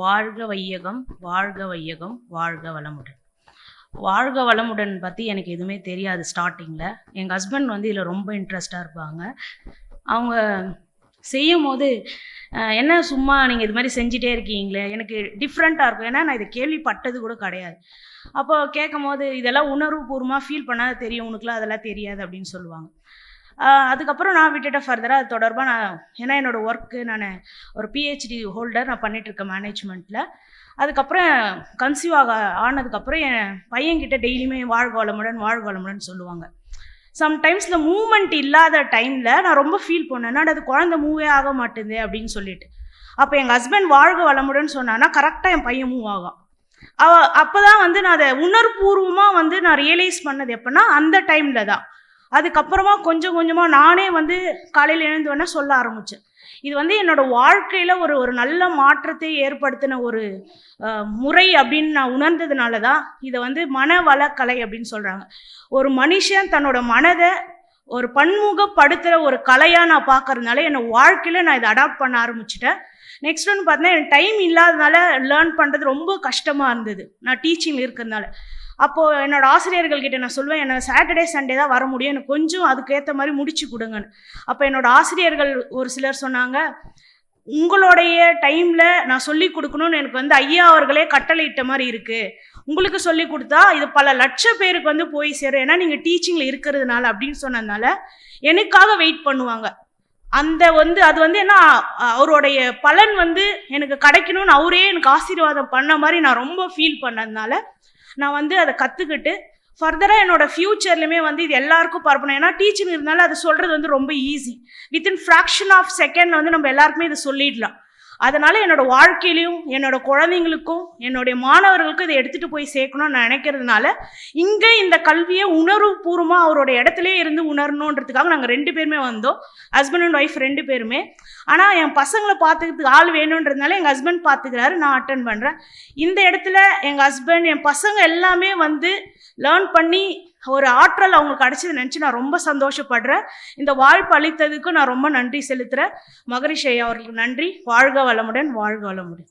வாழ்க வையகம் வாழ்க வையகம் வாழ்க வளமுடன். வாழ்க வளமுடன் பற்றி எனக்கு எதுவுமே தெரியாது ஸ்டார்டிங்கில் எங்கள் ஹஸ்பண்ட் வந்து இதில் ரொம்ப இன்ட்ரெஸ்டாக இருப்பாங்க. அவங்க செய்யும் போது என்ன சும்மா நீங்கள் இது மாதிரி செஞ்சிட்டே இருக்கீங்களே எனக்கு டிஃப்ரெண்ட்டாக இருக்கும். ஏன்னா நான் இதை கேள்விப்பட்டது கூட கிடையாது. அப்போ கேட்கும் போது இதெல்லாம் உணர்வுபூர்வமாக ஃபீல் பண்ணாத தெரியும். உனக்குலாம் அதெல்லாம் தெரியாது அப்படின்னு சொல்லுவாங்க. அதுக்கப்புறம் நான் விட்டுட்ட ஃபர்தராக அது தொடர்பாக நான் ஏன்னா என்னோடய ஒர்க்கு நான் ஒரு பிஹெச்டி ஹோல்டர் நான் பண்ணிட்டு இருக்கேன் மேனேஜ்மெண்ட்டில் அதுக்கப்புறம் கன்சீவ் ஆக ஆனதுக்கப்புறம் என் பையன்கிட்ட டெய்லியுமே வாழ்க வளமுடன் வாழ்க வளமுடன் சொல்லுவாங்க. சம்டைம்ஸில் மூமெண்ட் இல்லாத டைமில் நான் ரொம்ப ஃபீல் பண்ணேன் அது குழந்தை மூவே ஆக மாட்டேங்குது அப்படின்னு சொல்லிட்டு. அப்போ எங்கள் ஹஸ்பண்ட் வாழ்க வளமுடன் சொன்னான்னா கரெக்டாக என் பையன் மூவ் ஆகும் அவ அப்போ தான் வந்து நான் அதை உணர்பூர்வமாக வந்து நான் ரியலைஸ் பண்ணது எப்போன்னா அந்த டைமில் தான். அதுக்கப்புறமா கொஞ்சம் கொஞ்சமாக நானே வந்து காலையில் எழுந்து வேணால் சொல்ல ஆரம்பித்தேன் இது வந்து என்னோடய வாழ்க்கையில் ஒரு ஒரு நல்ல மாற்றத்தை ஏற்படுத்தின ஒரு முறை அப்படின்னு நான் உணர்ந்ததுனால தான் இதை வந்து மனவளக்கலை அப்படின்னு சொல்கிறாங்க ஒரு மனுஷன் தன்னோட மனதை ஒரு பன்முகப்படுத்துகிற ஒரு கலையாக நான் பார்க்கறதுனால என்னை வாழ்க்கையில் நான் இதை அடாப்ட் பண்ண ஆரம்பிச்சிட்டேன். நெக்ஸ்ட் ஒன்று பார்த்தீங்கன்னா எனக்கு டைம் இல்லாதனால லேர்ன் பண்ணுறது ரொம்ப கஷ்டமாக இருந்தது. நான் டீச்சிங் இருக்கிறதுனால. அப்போது என்னோட ஆசிரியர்கள் கிட்ட நான் சொல்லுவேன் என்ன சாட்டர்டே சண்டே தான் வர முடியும். எனக்கு கொஞ்சம் அதுக்கேற்ற மாதிரி முடிச்சு கொடுங்கன்னு. அப்போ என்னோட ஆசிரியர்கள் ஒரு சிலர் சொன்னாங்க உங்களுடைய டைமில் நான் சொல்லி கொடுக்கணும்னு எனக்கு வந்து ஐயா அவர்களே கட்டளையிட்ட மாதிரி இருக்குது உங்களுக்கு சொல்லி கொடுத்தா இது பல லட்ச பேருக்கு வந்து போய் சேரும். ஏன்னா நீங்கள் டீச்சிங்கில் இருக்கிறதுனால அப்படின்னு சொன்னதுனால எனக்காக வெயிட் பண்ணுவாங்க. அந்த வந்து அது வந்து என்ன அவருடைய பலன் வந்து எனக்கு கிடைக்கணும்னு அவரே எனக்கு ஆசீர்வாதம் பண்ண மாதிரி நான் ரொம்ப ஃபீல் பண்ணதுனால நான் வந்து அதை கற்றுக்கிட்டு ஃபர்தராக என்னோட ஃப்யூச்சர்லையுமே வந்து இது எல்லாருக்கும் பரப்பணும். ஏன்னா டீச்சிங் இருந்தாலும் அது சொல்கிறது வந்து ரொம்ப easy within fraction of second வந்து நம்ம எல்லாருக்குமே இதை சொல்லிடலாம். அதனால் என்னோட வாழ்க்கையிலையும் என்னோட குழந்தைங்களுக்கும் என்னுடைய மாணவர்களுக்கும் இதை எடுத்துகிட்டு போய் சேர்க்கணும்னு நான் நினைக்கிறதுனால இங்கே இந்த கல்வியை உணர்வுபூர்வமாக அவரோட இடத்துலையே இருந்து உணரணுன்றதுக்காக நாங்கள் ரெண்டு பேருமே வந்தோம். ஹஸ்பண்ட் அண்ட் ஒய்ஃப் ரெண்டு பேருமே. ஆனால் என் பசங்களை பார்த்துக்கிறதுக்கு ஆள் வேணுன்றதுனால எங்கள் ஹஸ்பண்ட் பார்த்துக்கிறாரு நான் அட்டன் பண்ணுறேன் இந்த இடத்துல எங்கள் ஹஸ்பண்ட் என் பசங்க எல்லாமே வந்து லேர்ன் பண்ணி ஒரு ஆற்றல் அவங்களுக்கு கிடைச்சது நினச்சி நான் ரொம்ப சந்தோஷப்படுறேன். இந்த வாய்ப்பு அளித்ததுக்கு நான் ரொம்ப நன்றி செலுத்துகிறேன் மகரிஷ் ஐயா அவர்களுக்கு நன்றி. வாழ்க வளமுடன் வாழ்க வளமுடன்.